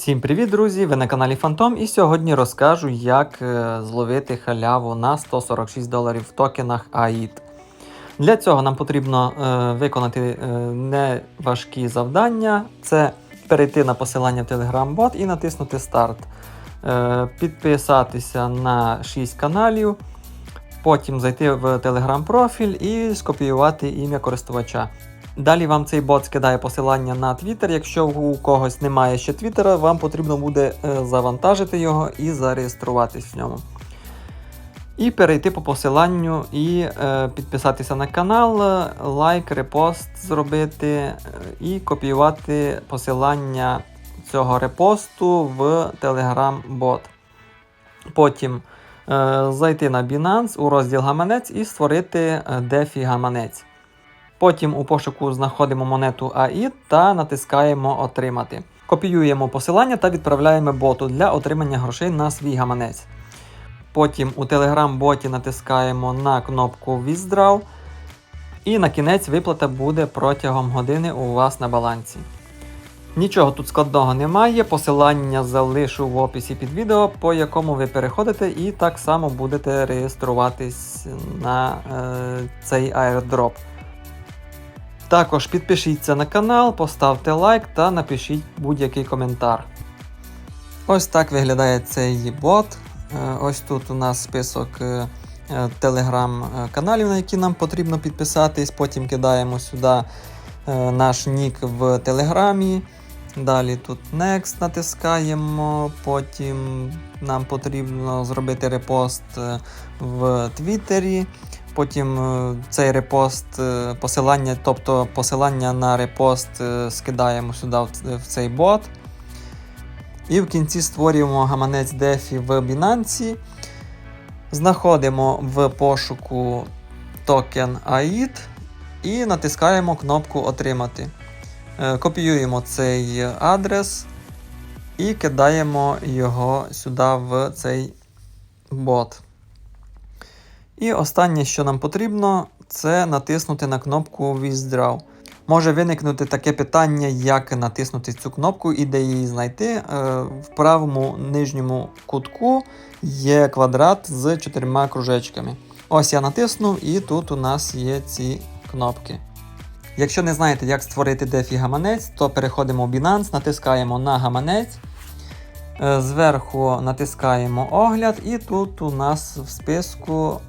Всім привіт, друзі! Ви на каналі Фантом і сьогодні розкажу, як е, зловити халяву на 146 доларів в токенах AID. Для цього нам потрібно е, виконати е, неважкі завдання. Це перейти на посилання в Telegram-бот і натиснути старт. Е, підписатися на 6 каналів, потім зайти в Telegram профіль і скопіювати ім'я користувача. Далі вам цей бот скидає посилання на Twitter. Якщо у когось немає ще Твіттера, вам потрібно буде е, завантажити його і зареєструватись в ньому. І перейти по посиланню і е, підписатися на канал, е, лайк, репост зробити е, і копіювати посилання цього репосту в Telegram бот. Потім е, зайти на Binance у розділ гаманець і створити е, DeFi гаманець. Потім у пошуку знаходимо монету AI та натискаємо Отримати. Копіюємо посилання та відправляємо боту для отримання грошей на свій гаманець. Потім у Telegram-боті натискаємо на кнопку Withdraw. І на кінець виплата буде протягом години у вас на балансі. Нічого тут складного немає. Посилання залишу в описі під відео, по якому ви переходите, і так само будете реєструватись на е, цей airdrop. Також підпишіться на канал, поставте лайк та напишіть будь-який коментар. Ось так виглядає цей бот. Е, Ось тут у нас список е, е, телеграм-каналів, на які нам потрібно підписатись. Потім кидаємо сюди наш нік в телеграмі. Далі тут Next натискаємо. Потім нам потрібно зробити репост в Твіттері. Потім е, цей репост, е, посилання, тобто посилання на репост е, скидаємо сюди в, цей бот. І в кінці створюємо гаманець DeFi в Binance. Знаходимо в пошуку токен AID і натискаємо кнопку Отримати. Копіюємо цей адрес і кидаємо його сюди в цей бот. І останнє, що нам потрібно, це натиснути на кнопку Withdraw. Може виникнути таке питання, як натиснути цю кнопку і де її знайти. Е, В правому нижньому кутку є квадрат з чотирма кружечками. Ось я натиснув, і тут у нас є ці кнопки. Якщо не знаєте, як створити DeFi гаманець, то переходимо в Binance, натискаємо на гаманець. Е, Зверху натискаємо огляд, і тут у нас в списку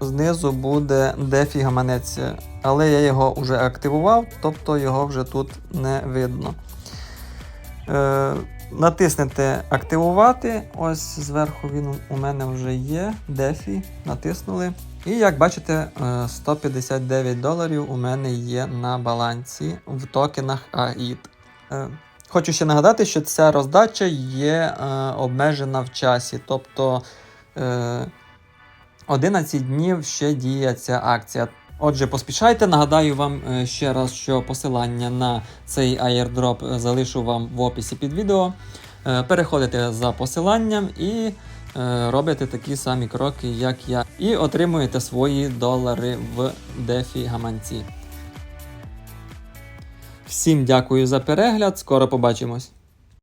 знизу буде DeFi гаманець, але я його вже активував, тобто його вже тут не видно. Е, натиснете активувати. Ось зверху він у мене вже є. DeFi. Натиснули. І як бачите, е, 159 доларів у мене є на балансі в токенах AID. Е, Хочу ще нагадати, що ця роздача є е, обмежена в часі. Тобто е, 11 днів ще діє ця акція. Отже, поспішайте. Нагадаю вам е, ще раз, що посилання на цей airdrop залишу вам в описі під відео. Е, Переходите за посиланням і е, робите такі самі кроки, як я, і отримуєте свої долари в DeFi гаманці. Всім дякую за перегляд, скоро побачимось!